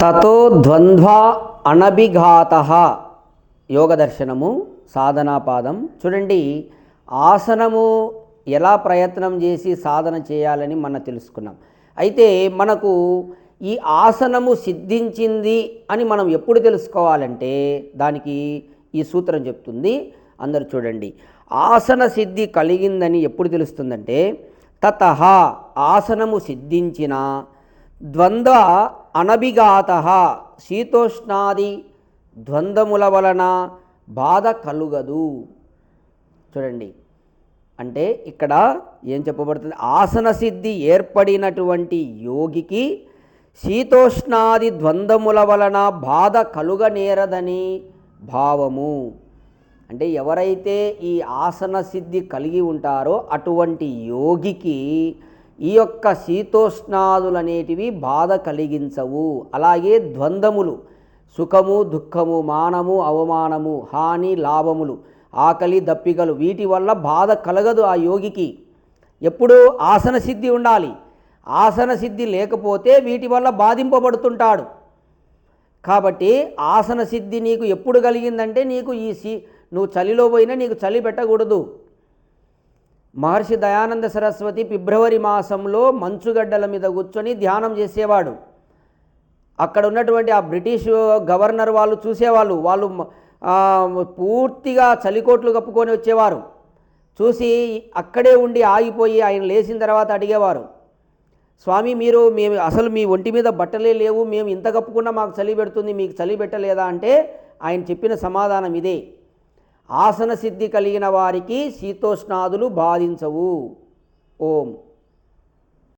తతో ద్వంద్వ అనభిఘాత. యోగదర్శనము సాధనాపాదం చూడండి ఆసనము ఎలా ప్రయత్నం చేసి సాధన చేయాలని మనం తెలుసుకున్నాం. అయితే మనకు ఈ ఆసనము సిద్ధించింది అని మనం ఎప్పుడు తెలుసుకోవాలంటే దానికి ఈ సూత్రం చెప్తుంది. అందరు చూడండి ఆసన సిద్ధి కలిగిందని ఎప్పుడు తెలుస్తుందంటే తత ఆసనము సిద్ధించిన ద్వంద్వ అనభిఘాత శీతోష్ణాది ద్వంద్వముల వలన బాధ కలుగదు. చూడండి. అంటే ఇక్కడ ఏం చెప్పబడుతుంది? ఆసన సిద్ధి ఏర్పడినటువంటి యోగికి శీతోష్ణాది ద్వంద్వముల వలన బాధ కలుగనేరదని భావము. అంటే ఎవరైతే ఈ ఆసన సిద్ధి కలిగి ఉంటారో అటువంటి యోగికి ఈ యొక్క శీతోష్ణాదులనేటివి బాధ కలిగించవు. అలాగే ద్వంద్వములు సుఖము దుఃఖము మానము అవమానము హాని లాభములు ఆకలి దప్పికలు వీటి వల్ల బాధ కలగదు ఆ యోగికి. ఎప్పుడు ఆసన సిద్ధి ఉండాలి. ఆసన సిద్ధి లేకపోతే వీటి వల్ల బాధింపబడుతుంటాడు. కాబట్టి ఆసన సిద్ధి నీకు ఎప్పుడు కలిగిందంటే నీకు ఈ సి నువ్వు చలిలో పోయినా నీకు చలి పెట్టకూడదు. మహర్షి దయానంద సరస్వతి ఫిబ్రవరి మాసంలో మంచుగడ్డల మీద కూర్చొని ధ్యానం చేసేవాడు. అక్కడ ఉన్నటువంటి ఆ బ్రిటిష్ గవర్నర్ వాళ్ళు చూసేవాళ్ళు. వాళ్ళు పూర్తిగా చలికోట్లు కప్పుకొని వచ్చేవారు. చూసి అక్కడే ఉండి ఆగిపోయి ఆయన లేచిన తర్వాత అడిగేవారు స్వామి మీరు మేము అసలు మీ ఒంటి మీద బట్టలే లేవు. మేము ఇంత కప్పుకున్నా మాకు చలి పెడుతుంది. మీకు చలి పెట్టలేదా? అంటే ఆయన చెప్పిన సమాధానం ఇదే. ఆసన సిద్ధి కలిగిన వారికి శీతోష్ణాదులు బాధించవు. ఓం.